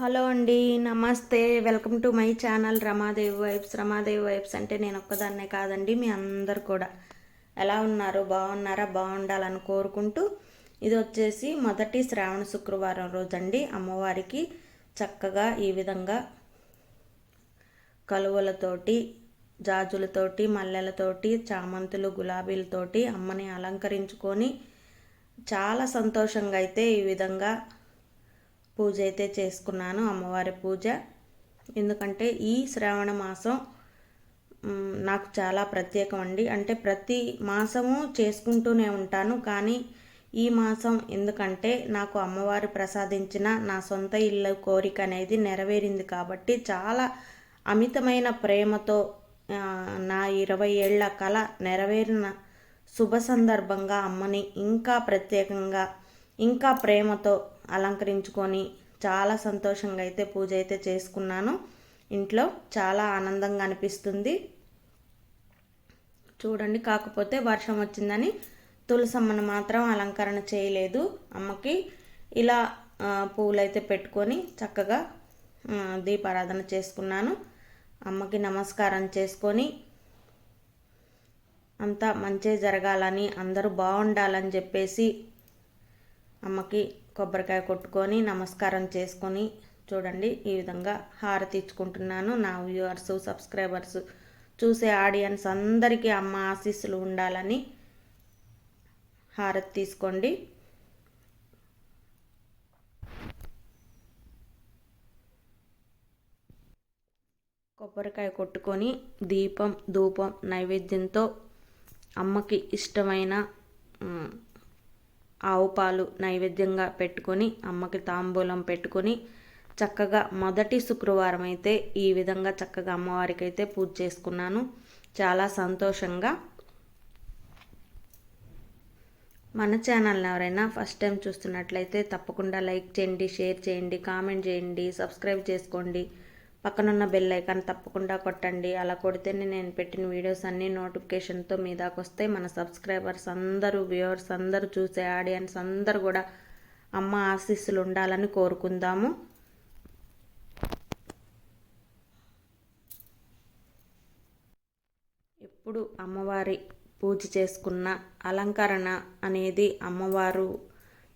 Hello అండి నమస్తే. Welcome to my channel Ramadevi vibes. Ramadevi vibes అంటే నేను ఒక్కదాన్నే కాదండి మీ అందరు కూడా. ఎలా ఉన్నారు? బాగున్నారా? బాగుండాలని కోరుకుంటూ ఇది వచ్చేసి మొదటి శ్రావణ శుక్రవారం రోజండి. అమ్మవారికి చక్కగా ఈ విధంగా కలువలతోటి జాజులతోటి మల్లెలతోటి చామంతులు గులాబీలతోటి అమ్మని అలంకరించుకొని చాలా సంతోషంగా అయితే ఈ విధంగా పూజ అయితే చేసుకున్నాను అమ్మవారి పూజ. ఎందుకంటే ఈ శ్రావణ మాసం నాకు చాలా ప్రత్యేకం అండి అంటే ప్రతి మాసము చేసుకుంటూనే ఉంటాను. కానీ ఈ మాసం ఎందుకంటే నాకు అమ్మవారు ప్రసాదించిన నా సొంత ఇల్లు కోరిక అనేది నెరవేరింది కాబట్టి చాలా అమితమైన ప్రేమతో నా ఇరవై ఏళ్ళ కళ నెరవేరిన శుభ సందర్భంగా అమ్మని ఇంకా ప్రత్యేకంగా ఇంకా ప్రేమతో అలంకరించుకొని చాలా సంతోషంగా అయితే పూజ అయితే చేసుకున్నాను. ఇంట్లో చాలా ఆనందంగా అనిపిస్తుంది. చూడండి కాకపోతే వర్షం వచ్చిందని తులసమ్మను మాత్రం అలంకరణ చేయలేదు. అమ్మకి ఇలా పూలైతే పెట్టుకొని చక్కగా దీపారాధన చేసుకున్నాను. అమ్మకి నమస్కారం చేసుకొని అంతా మంచి జరగాలని అందరూ బాగుండాలని చెప్పేసి అమ్మకి కొబ్బరికాయ కొట్టుకొని నమస్కారం చేసుకొని చూడండి. ఈ విధంగా హారతి ఇచ్చుకుంటున్నాను. నా వ్యూవర్స్ సబ్స్క్రైబర్స్ చూసే ఆడియన్స్ అందరికీ అమ్మ ఆశీస్సులు ఉండాలని హారతి తీసుకోండి. కొబ్బరికాయ కొట్టుకొని దీపం ధూపం నైవేద్యంతో అమ్మకి ఇష్టమైన ఆవు పాలు నైవేద్యంగా పెట్టుకొని అమ్మకి తాంబూలం పెట్టుకొని చక్కగా మొదటి శుక్రవారం అయితే ఈ విధంగా చక్కగా అమ్మవారికి అయితే పూజ చేసుకున్నాను. చాలా సంతోషంగా. మన ఛానల్ని ఎవరైనా ఫస్ట్ టైం చూస్తున్నట్లయితే తప్పకుండా లైక్ చేయండి షేర్ చేయండి కామెంట్ చేయండి సబ్స్క్రైబ్ చేసుకోండి. పక్కనున్న బెల్ ఐకాన్ తప్పకుండా కొట్టండి. అలా కొడితేనే నేను పెట్టిన వీడియోస్ అన్నీ నోటిఫికేషన్తో మీ దాకా వస్తాయి. మన సబ్స్క్రైబర్స్ అందరూ వ్యూవర్స్ అందరూ చూసే ఆడియన్స్ అందరూ కూడా అమ్మ ఆశీస్సులు ఉండాలని కోరుకుందాము. ఎప్పుడు అమ్మవారి పూజ చేసుకున్న అలంకరణ అనేది అమ్మవారు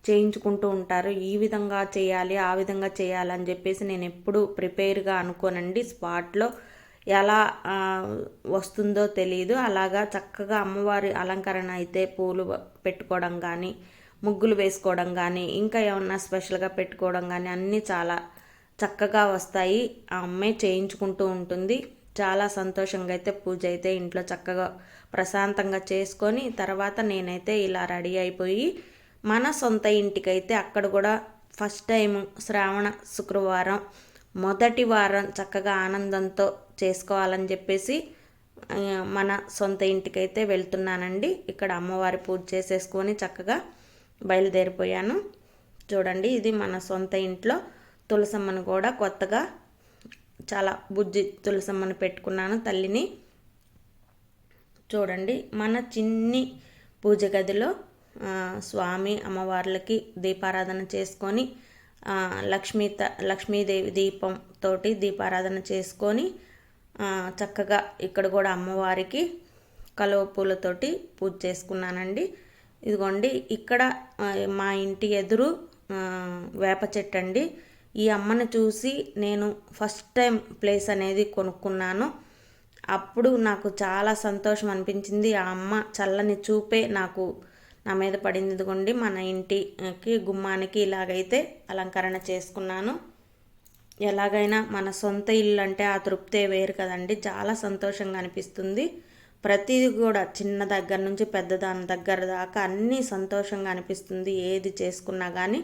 చేయించుకుంటూ ఉంటారు. ఈ విధంగా చేయాలి ఆ విధంగా చేయాలని చెప్పేసి నేను ఎప్పుడు ప్రిపేర్గా అనుకోనండి. స్పాట్లో ఎలా వస్తుందో తెలియదు అలాగా చక్కగా అమ్మవారి అలంకరణ అయితే పూలు పెట్టుకోవడం కానీ ముగ్గులు వేసుకోవడం కానీ ఇంకా ఏమన్నా స్పెషల్గా పెట్టుకోవడం కానీ అన్నీ చాలా చక్కగా వస్తాయి. ఆ అమ్మాయి చేయించుకుంటూ ఉంటుంది. చాలా సంతోషంగా అయితే పూజ అయితే ఇంట్లో చక్కగా ప్రశాంతంగా చేసుకొని తర్వాత నేనైతే ఇలా రెడీ అయిపోయి మన సొంత ఇంటికైతే అక్కడ కూడా ఫస్ట్ టైం శ్రావణ శుక్రవారం మొదటి వారం చక్కగా ఆనందంతో చేసుకోవాలని చెప్పేసి మన సొంత ఇంటికైతే వెళ్తున్నానండి. ఇక్కడ అమ్మవారి పూజ చేసేసుకొని చక్కగా బయలుదేరిపోయాను. చూడండి ఇది మన సొంత ఇంట్లో తులసమ్మను కూడా కొత్తగా చాలా బుజ్జి తులసమ్మను పెట్టుకున్నాను తల్లిని. చూడండి మన చిన్ని పూజ గదిలో స్వామి అమ్మవార్లకి దీపారాధన చేసుకొని లక్ష్మీ లక్ష్మీదేవి దీపం తోటి దీపారాధన చేసుకొని చక్కగా ఇక్కడ కూడా అమ్మవారికి కలువ పూలతోటి పూజ చేసుకున్నానండి. ఇదిగోండి ఇక్కడ మా ఇంటి ఎదురు వేప చెట్టు అండి ఈ అమ్మను చూసి నేను ఫస్ట్ టైం ప్లేస్ అనేది కొనుక్కున్నాను. అప్పుడు నాకు చాలా సంతోషం అనిపించింది. ఆ అమ్మ చల్లని చూపే నాకు నా మీద పడింది ఇదిగోండి మన ఇంటికి గుమ్మానికి ఇలాగైతే అలంకరణ చేసుకున్నాను. ఎలాగైనా మన సొంత ఇల్లు అంటే ఆ తృప్తే వేరు కదండి. చాలా సంతోషంగా అనిపిస్తుంది. ప్రతిది కూడా చిన్న దగ్గర నుంచి పెద్ద దాని దగ్గర దాకా అన్నీ సంతోషంగా అనిపిస్తుంది. ఏది చేసుకున్నా కానీ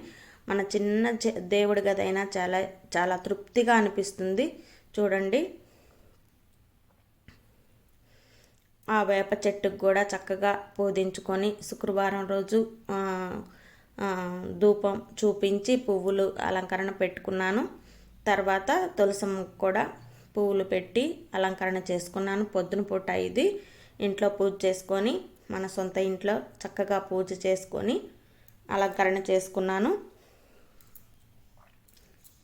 మన చిన్న దేవుడి గదైనా చాలా చాలా తృప్తిగా అనిపిస్తుంది. చూడండి. ఆ వేప చెట్టుకు కూడా చక్కగా పూజించుకొని శుక్రవారం రోజు ధూపం చూపించి పువ్వులు అలంకరణ పెట్టుకున్నాను. తర్వాత తులసమ్మకు కూడా పువ్వులు పెట్టి అలంకరణ చేసుకున్నాను. పొద్దున పూట ఇది ఇంట్లో పూజ చేసుకొని మన సొంత ఇంట్లో చక్కగా పూజ చేసుకొని అలంకరణ చేసుకున్నాను.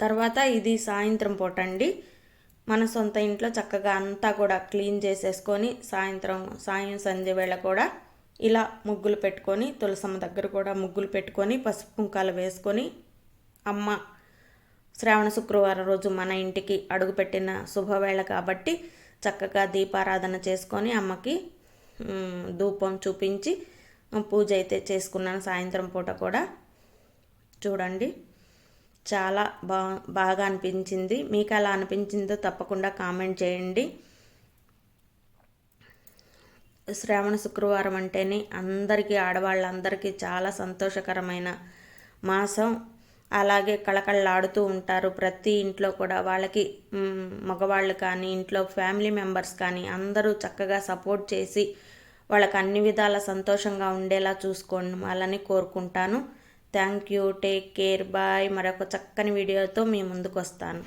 తర్వాత ఇది సాయంత్రం పూట అండి. మన సొంత ఇంట్లో చక్కగా అంతా కూడా క్లీన్ చేసేసుకొని సాయంత్రం సాయం సంధ్య వేళ కూడా ఇలా ముగ్గులు పెట్టుకొని తులసమ్మ దగ్గర కూడా ముగ్గులు పెట్టుకొని పసుపు కుంకాలు వేసుకొని అమ్మ శ్రావణ శుక్రవారం రోజు మన ఇంటికి అడుగుపెట్టిన శుభవేళ కాబట్టి చక్కగా దీపారాధన చేసుకొని అమ్మకి ధూపం చూపించి పూజ అయితే చేసుకున్నాను సాయంత్రం పూట కూడా. చూడండి. చాలా బా బాగా అనిపించింది. మీకు ఎలా అనిపించిందో తప్పకుండా కామెంట్ చేయండి. శ్రావణ శుక్రవారం అంటేనే అందరికీ ఆడవాళ్ళందరికీ చాలా సంతోషకరమైన మాసం. అలాగే కళకళలాడుతూ ఉంటారు. ప్రతి ఇంట్లో కూడా వాళ్ళకి మగవాళ్ళు కానీ ఇంట్లో ఫ్యామిలీ మెంబర్స్ కానీ అందరూ చక్కగా సపోర్ట్ చేసి వాళ్ళకి అన్ని విధాల సంతోషంగా ఉండేలా చూసుకోండి. వాళ్ళని కోరుకుంటాను. Thank you take care bye మరొక చక్కని వీడియోతో మీ ముందుకు వస్తాను